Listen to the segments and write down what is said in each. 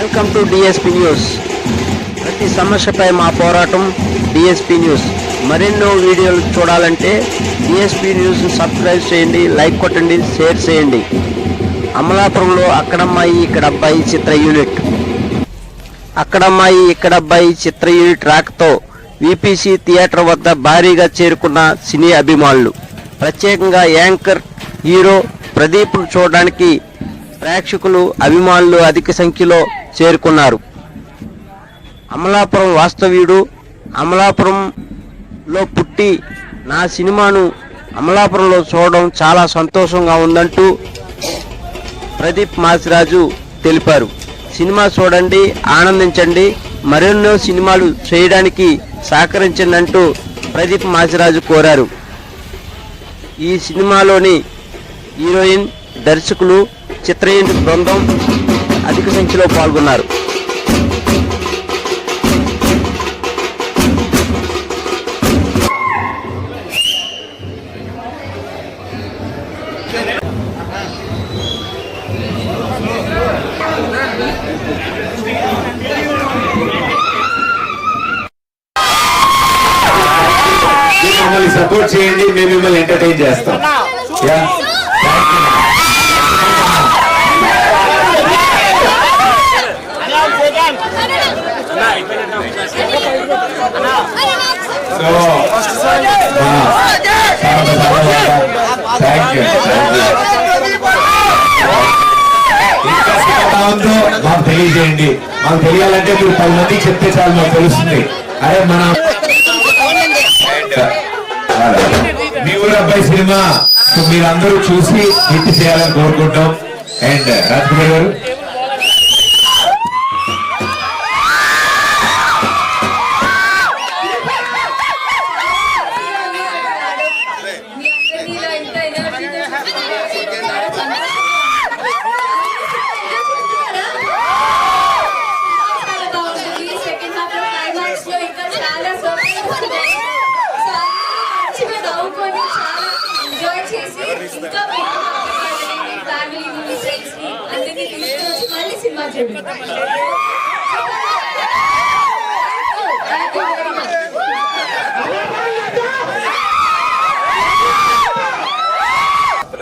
Welcome to DSP news ప్రతి సమస్యపై మా పోరాటం డిఎస్పి న్యూస్ మరెన్నో వీడియోలు చూడాలంటే డిఎస్పి న్యూస్ సబ్స్క్రైబ్ చేయండి లైక్ కొట్టండి షేర్ చేయండి. అమలాపురంలో అక్కడమ్మాయి ఇక్కడ అబ్బాయి చిత్ర యూనిట్. అక్కడమ్మాయి ఇక్కడ అబ్బాయి చిత్ర యూనిట్ రాకతో విపిసి థియేటర్ వద్ద భారీగా చేరుకున్న సినీ అభిమానులు. ప్రత్యేకంగా యాంకర్ హీరో ప్రదీప్ను చూడడానికి ప్రేక్షకులు అభిమానులు అధిక సంఖ్యలో చేరుకున్నారు. అమలాపురం వాస్తవ్యుడు అమలాపురంలో పుట్టి నా సినిమాను అమలాపురంలో చూడడం చాలా సంతోషంగా ఉందంటూ ప్రదీప్ మాసిరాజు తెలిపారు. సినిమా చూడండి ఆనందించండి మరెన్నో సినిమాలు చేయడానికి సహకరించండి అంటూ ప్రదీప్ మాసిరాజు కోరారు. ఈ సినిమాలోని హీరోయిన్ దర్శకులు చిత్రయూనిట్ బృందం అధిక సంఖ్యలో పాల్గొన్నారు. మమ్మల్ని సపోర్ట్ చేయండి మేము మిమ్మల్ని ఎంటర్టైన్ చేస్తాం. సో థ్యాంక్ యూ ఇంకా సినిమా ఉందో మాకు తెలియజేయండి మాకు తెలియాలంటే మీరు పది మందికి చెప్తే చాలు మాకు తెలుస్తుంది అరే మన మీ ఊరు అబ్బాయి సినిమా సో మీరందరూ చూసి హిట్ చేయాలని కోరుకుంటాం అండ్ రాజ్కుమార్ గారు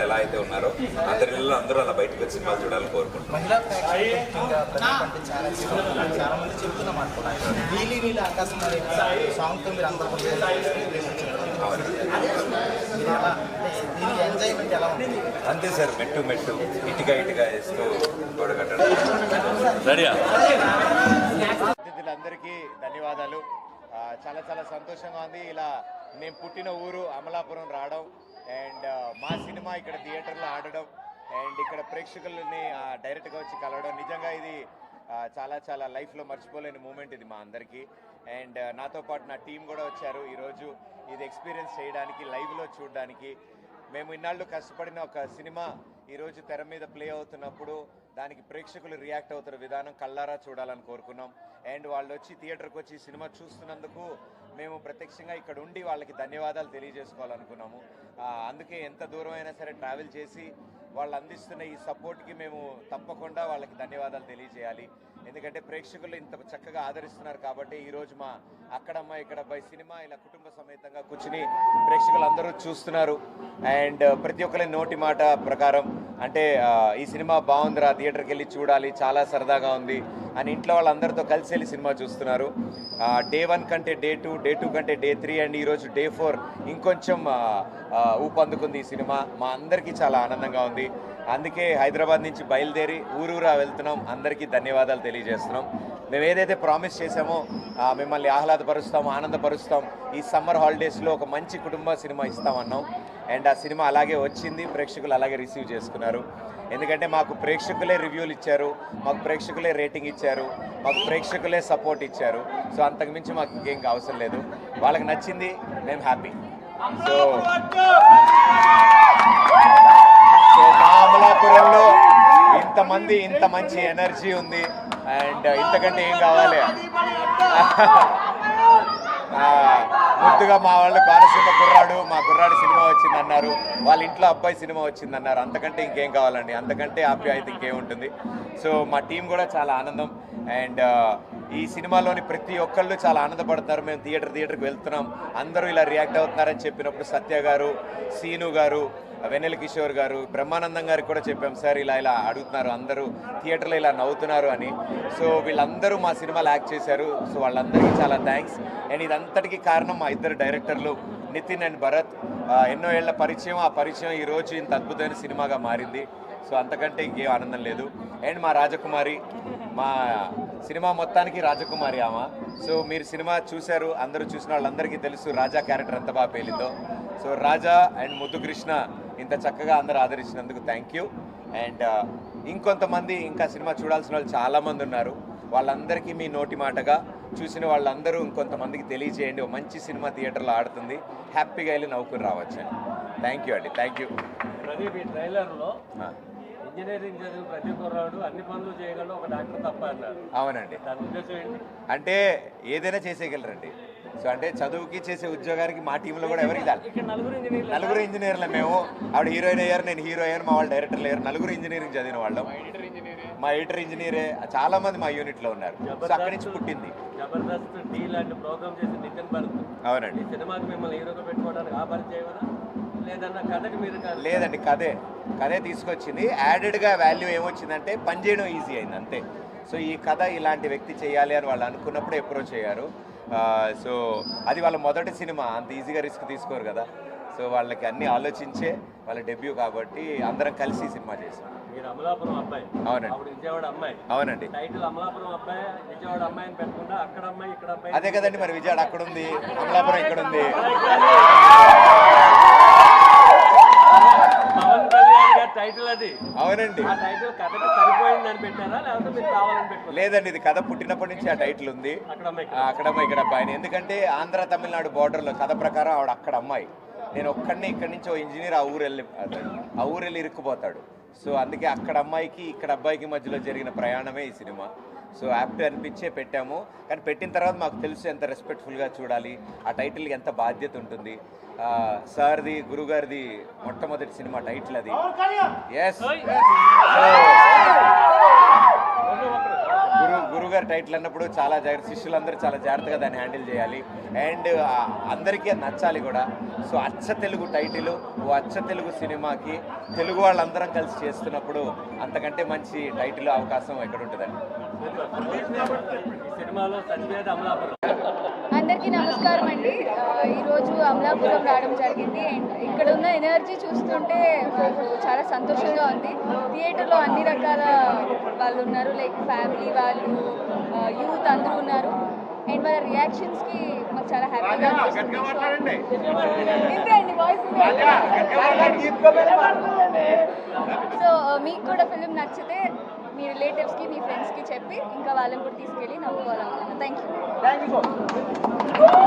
ఎలా అయితే ఉన్నారో అందరి ఇళ్ళు అందరూ అలా బయటకు వచ్చి సినిమాలు చూడాలని కోరుకుంటున్నాం అంతే సార్ మెట్టు మెట్టు ఇటుగా ఇటుగా వేస్తూ గోడ కట్టడం. ధన్యవాదాలు. చాలా చాలా సంతోషంగా ఉంది. ఇలా మేము పుట్టిన ఊరు అమలాపురం రావడం అండ్ మా సినిమా ఇక్కడ థియేటర్లో ఆడడం అండ్ ఇక్కడ ప్రేక్షకులని డైరెక్ట్గా వచ్చి కలవడం. నిజంగా ఇది చాలా చాలా లైఫ్లో మర్చిపోలేని మూమెంట్ ఇది మా అందరికీ. అండ్ నాతో పాటు నా టీం కూడా వచ్చారు ఈరోజు. ఇది ఎక్స్పీరియన్స్ చేయడానికి లైవ్లో చూడడానికి. మేము ఇన్నాళ్ళు కష్టపడిన ఒక సినిమా ఈరోజు తెర మీద ప్లే అవుతున్నప్పుడు దానికి ప్రేక్షకులు రియాక్ట్ అవుతున్న విధానం కళ్ళారా చూడాలని కోరుకున్నాం. అండ్ వాళ్ళు వచ్చి థియేటర్కి వచ్చి సినిమా చూస్తున్నందుకు మేము ప్రత్యక్షంగా ఇక్కడ ఉండి వాళ్ళకి ధన్యవాదాలు తెలియజేసుకోవాలనుకున్నాము. అందుకే ఎంత దూరం అయినా సరే ట్రావెల్ చేసి వాళ్ళు అందిస్తున్న ఈ సపోర్ట్కి మేము తప్పకుండా వాళ్ళకి ధన్యవాదాలు తెలియజేయాలి. ఎందుకంటే ప్రేక్షకులు ఇంత చక్కగా ఆదరిస్తున్నారు కాబట్టి ఈరోజు మా అక్కడమ్మ ఇక్కడ అబ్బాయి సినిమా ఇలా కుటుంబ సమేతంగా కూర్చుని ప్రేక్షకులు అందరూ చూస్తున్నారు. అండ్ ప్రతి ఒక్కరి నోటి మాట ప్రకారం అంటే ఈ సినిమా బాగుందిరా థియేటర్కి వెళ్ళి చూడాలి చాలా సరదాగా ఉంది అని ఇంట్లో వాళ్ళందరితో కలిసి వెళ్ళి సినిమా చూస్తున్నారు. డే వన్ కంటే డే టూ డే టూ కంటే డే త్రీ అండ్ ఈరోజు డే ఫోర్ ఇంకొంచెం ఊపందుకుంది ఈ సినిమా. మా అందరికీ చాలా ఆనందంగా ఉంది. అందుకే హైదరాబాద్ నుంచి బయలుదేరి ఊరూరా వెళ్తున్నాం. అందరికీ ధన్యవాదాలు తెలియజేస్తున్నాం. మేము ఏదైతే ప్రామిస్ చేసామో మిమ్మల్ని ఆహ్లాదపరుస్తాం ఆనందపరుస్తాం ఈ సమ్మర్ హాలిడేస్లో ఒక మంచి కుటుంబ సినిమా ఇస్తామన్నాం. అండ్ ఆ సినిమా అలాగే వచ్చింది. ప్రేక్షకులు అలాగే రిసీవ్ చేసుకున్నారు. ఎందుకంటే మాకు ప్రేక్షకులే రివ్యూలు ఇచ్చారు. మాకు ప్రేక్షకులే రేటింగ్ ఇచ్చారు. మాకు ప్రేక్షకులే సపోర్ట్ ఇచ్చారు. సో అంతకుమించి మాకు ఇంకేం అవసరం లేదు. వాళ్ళకి నచ్చింది మేము హ్యాపీ. సో సో మా అమలాపురంలో ఇంతమంది ఇంత మంచి ఎనర్జీ ఉంది. అండ్ ఇంతకంటే ఏం కావాలి? ఆ, ముద్దుగా మా వాళ్ళు కోనసీమ కుర్రాడు మా కుర్రాడు సినిమా వచ్చింది అన్నారు వాళ్ళ ఇంట్లో అబ్బాయి సినిమా వచ్చింది అన్నారు అంతకంటే ఇంకేం కావాలండి? అంతకంటే ఆప్యాయత ఇంకేముంటుంది? సో మా టీం కూడా చాలా ఆనందం. అండ్ ఈ సినిమాలోని ప్రతి ఒక్కళ్ళు చాలా ఆనందపడుతున్నారు మేము థియేటర్ థియేటర్కి వెళ్తున్నాం. అందరూ ఇలా రియాక్ట్ అవుతున్నారని చెప్పినప్పుడు సత్య గారు సీను గారు వెన్నెల కిషోర్ గారు బ్రహ్మానందం గారికి కూడా చెప్పాం సార్ ఇలా ఇలా అడుగుతున్నారు అందరూ థియేటర్లో ఇలా నవ్వుతున్నారు అని. సో వీళ్ళందరూ మా సినిమాలు యాక్ట్ చేశారు. సో వాళ్ళందరికీ చాలా థ్యాంక్స్. అండ్ ఇదంతటికీ కారణం మా ఇద్దరు డైరెక్టర్లు నితిన్ అండ్ భరత్. ఎన్నో ఏళ్ళ పరిచయం. ఆ పరిచయం ఈ రోజు ఇంత అద్భుతమైన సినిమాగా మారింది. సో అంతకంటే ఇంకేం ఆనందం లేదు. అండ్ మా రాజకుమారి మా సినిమా మొత్తానికి రాజకుమారి ఆమె. సో మీరు సినిమా చూశారు అందరూ చూసిన వాళ్ళందరికీ తెలుసు రాజా క్యారెక్టర్ ఎంత బాగా పేలిందో. సో రాజా అండ్ ముద్దు కృష్ణ ఇంత చక్కగా అందరూ ఆదరించినందుకు థ్యాంక్ యూ అండ్ ఇంకొంతమంది ఇంకా సినిమా చూడాల్సిన వాళ్ళు చాలామంది ఉన్నారు. వాళ్ళందరికీ మీ నోటి మాటగా చూసిన వాళ్ళందరూ ఇంకొంతమందికి తెలియజేయండి. ఒక మంచి సినిమా థియేటర్లో ఆడుతుంది. హ్యాపీగా వెళ్ళి నవ్వుకుని రావచ్చు థ్యాంక్ యూ అండి. థ్యాంక్ యూ ప్రదీప్ ఈ ట్రైలర్లో ఇంజనీరింగ్ చదివిన ప్రతి కుర్రాడు అన్ని పనులు చేయగలడు ఒక డాక్టర్ తప్ప అన్నారు. అవునండి. దాని ఉద్దేశం ఏంటి? అంటే ఏదైనా చేసేయగలరండి. సో అంటే చదువుకి చేసే ఉద్యోగానికి మా టీంలో కూడా ఎవరికి నలుగురు ఇంజనీర్లు నలుగురు ఇంజనీర్లే మేము. ఆవిడ హీరోయిన్ అయ్యారు నేను హీరో అయ్యాను మా వాళ్ళు డైరెక్టర్ లేరు. నలుగురు ఇంజనీరింగ్ చదివిన వాళ్ళం. మా ఎడిటర్ ఇంజనీరే చాలా మంది మా యూనిట్లో ఉన్నారు. సో అక్కడి నుంచి పుట్టింది. జబర్దస్త్ డీ లాంటి ప్రోగ్రామ్ చేసి నితిన్ భరత్ అవునండి. ఈ సినిమాకి మిమ్మల్ని హీరోగా పెట్టుకోవడానికి ఆ లేదండి కదే కదే తీసుకొచ్చింది. యాడెడ్గా వాల్యూ ఏమొచ్చిందంటే పని చేయడం ఈజీ అయింది అంతే. సో ఈ కథ ఇలాంటి వ్యక్తి చేయాలి అని వాళ్ళు అనుకున్నప్పుడు అప్రోచ్ అయ్యారు సో అది వాళ్ళ మొదటి సినిమా. అంత ఈజీగా రిస్క్ తీసుకోరు కదా. సో వాళ్ళకి అన్ని ఆలోచించే వాళ్ళ డెబ్యూ కాబట్టి అందరం కలిసి సినిమా చేసాం. మీరు అమలాపురం అబ్బాయి. అవునండి. అప్పుడు విజయవాడ అమ్మాయి. అవునండి. టైటిల్ అమలాపురం అబ్బాయి విజయవాడ అమ్మాయి అని పెట్టకుండా అక్కడ అమ్మాయి ఇక్కడ అబ్బాయి అదే కదండి మరి విజయవాడ అక్కడ ఉంది అమలాపురం ఇక్కడ ఉంది. టైటిల్ అది. అవునండి. ఆ టైటిల్ కథకి సరిపోయిందని పెట్టారా? లేకపోతే మీరు కావాలని పెట్టుకున్నారా? లేదండి ఇది కథ పుట్టినప్పటి నుంచి ఆ టైటిల్ ఉంది. అక్కడ అమ్మాయి ఇక్కడ అబ్బాయిని ఎందుకంటే ఆంధ్ర తమిళనాడు బార్డర్లో కథ ప్రకారం ఆవిడ అక్కడ అమ్మాయి. నేను ఒక్కడిని ఇక్కడి నుంచి ఓ ఇంజనీర్ ఆ ఊరు వెళ్ళి ఆ ఊరు వెళ్ళి ఇరుక్కుపోతాడు. సో అందుకే అక్కడ అమ్మాయికి ఇక్కడ అబ్బాయికి మధ్యలో జరిగిన ప్రయాణమే ఈ సినిమా. సో యాప్ట్ అనిపించే పెట్టాము. కానీ పెట్టిన తర్వాత మాకు తెలుసు ఎంత రెస్పెక్ట్ఫుల్గా చూడాలి ఆ టైటిల్కి ఎంత బాధ్యత ఉంటుంది. సార్ది గురుగారిది మొట్టమొదటి సినిమా టైటిల్ అది. ఎస్ గురు గురుగారి టైటిల్ అన్నప్పుడు చాలా జాగ్రత్త శిష్యులందరూ చాలా జాగ్రత్తగా దాన్ని హ్యాండిల్ చేయాలి. అండ్ అందరికీ అది నచ్చాలి కూడా. సో అచ్చ తెలుగు టైటిల్ ఓ అచ్చ తెలుగు సినిమాకి తెలుగు వాళ్ళందరం కలిసి చేస్తున్నప్పుడు అంతకంటే మంచి టైటిల్ అవకాశం ఎక్కడ ఉంటుందండి అందరికీ నమస్కారం అండి. ఈరోజు అమలాపురం రావడం జరిగింది. అండ్ ఇక్కడ ఉన్న ఎనర్జీ చూస్తుంటే నాకు చాలా సంతోషంగా ఉంది. థియేటర్లో అన్ని రకాల వాళ్ళు ఉన్నారు. లైక్ ఫ్యామిలీ వాళ్ళు యూత్ అందరూ ఉన్నారు. అండ్ వాళ్ళ రియాక్షన్స్కి మాకు చాలా హ్యాపీగా అనిపిస్తుంది. ఇంతే అండి వాయిస్ సో మీకు కూడా ఫిలిం నచ్చితే మీ రిలేటివ్స్కి మీ ఫ్రెండ్స్కి చెప్పి ఇంకా వాళ్ళని కూడా తీసుకెళ్ళి నవ్వుకోవాలనుకుంటున్నాను. Thank you